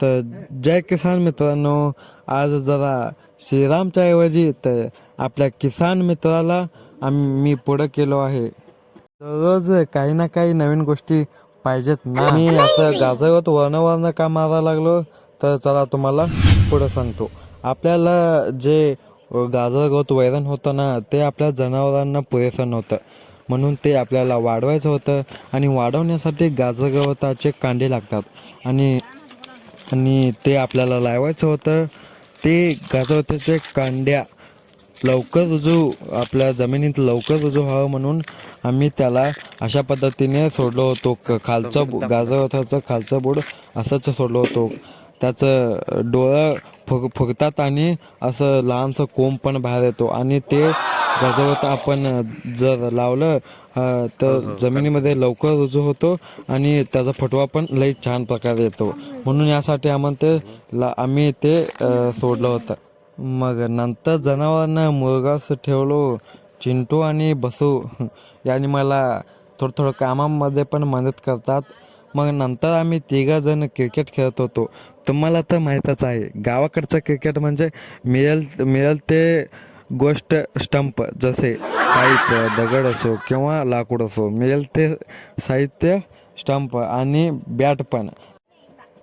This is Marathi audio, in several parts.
तर जय किसान मित्रांनो आज जरा श्रीरामच्या ऐवजी तर आपल्या किसान मित्राला आम्ही मी पुढं केलो आहे. दररोज काही ना काही नवीन गोष्टी पाहिजेत ना. मी असं गाजरवत वर्ण वर्ण का मारायला लागलो तर चला तुम्हाला पुढं सांगतो. आपल्याला जे गाजरगवत वैरण होतं ना ते आपल्या जनावरांना पुरेसं नव्हतं. म्हणून ते आपल्याला वाढवायचं होतं आणि वाढवण्यासाठी गाजरगवताचे कांडे लागतात. आणि आणि ते आपल्याला लावायचं होतं. ते गाजरगवताचे कांड्या. लवकर रुजू आपल्या जमिनीत लवकर रुजू व्हावं म्हणून आम्ही त्याला अशा पद्धतीने सोडलो होतो. क- खालचं बु- खालचं बोर्ड असंच सोडलो होतो. त्याचं डोळं फुग फुगतात आणि असं लहानसं कोंब पण बाहेर येतो. आणि ते गाजरवत आपण जर लावलं तर जमिनीमध्ये लवकर रुजू होतो आणि त्याचा फटवा पण लई छान प्रकारे येतो. म्हणून यासाठी आम्हाला ते ला आम्ही ते सोडलं होतं. मग नंतर जनावरांना मुरगास ठेवलो चिंटू आणि बसू. यांनी मला थोडं थोडं कामामध्ये पण मदत करतात. मग नंतर आम्ही तिघा जण क्रिकेट खेळत होतो. तुम्हाला तर माहीतच आहे गावाकडचं क्रिकेट म्हणजे मिळेल मिळेल ते गोष्ट स्टंप जसे पाईप दगड असो किंवा लाकूड असो मिळेल ते साहित्य स्टंप आणि बॅट पण.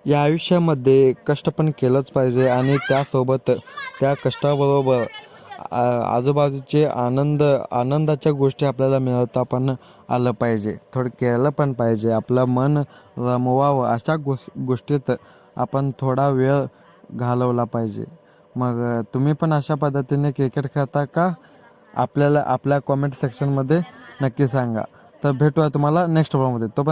या आयुष्यामध्ये कष्ट पण केलंच पाहिजे आणि त्यासोबत त्या कष्टाबरोबर आजूबाजूचे आनंद आनंदाच्या गोष्टी आपल्याला मिळवता पण आलं पाहिजे. थोडं केलं पण पाहिजे. आपलं मन रमवावं अशा गोष गोष्टीत आपण थोडा वेळ घालवला पाहिजे. मग तुम्ही पण अशा पद्धतीने क्रिकेट खेळता का? आपल्याला आपल्या कॉमेंट सेक्शनमध्ये नक्की सांगा. तर भेटूया तुम्हाला नेक्स्ट व्हिडिओमध्ये तो पण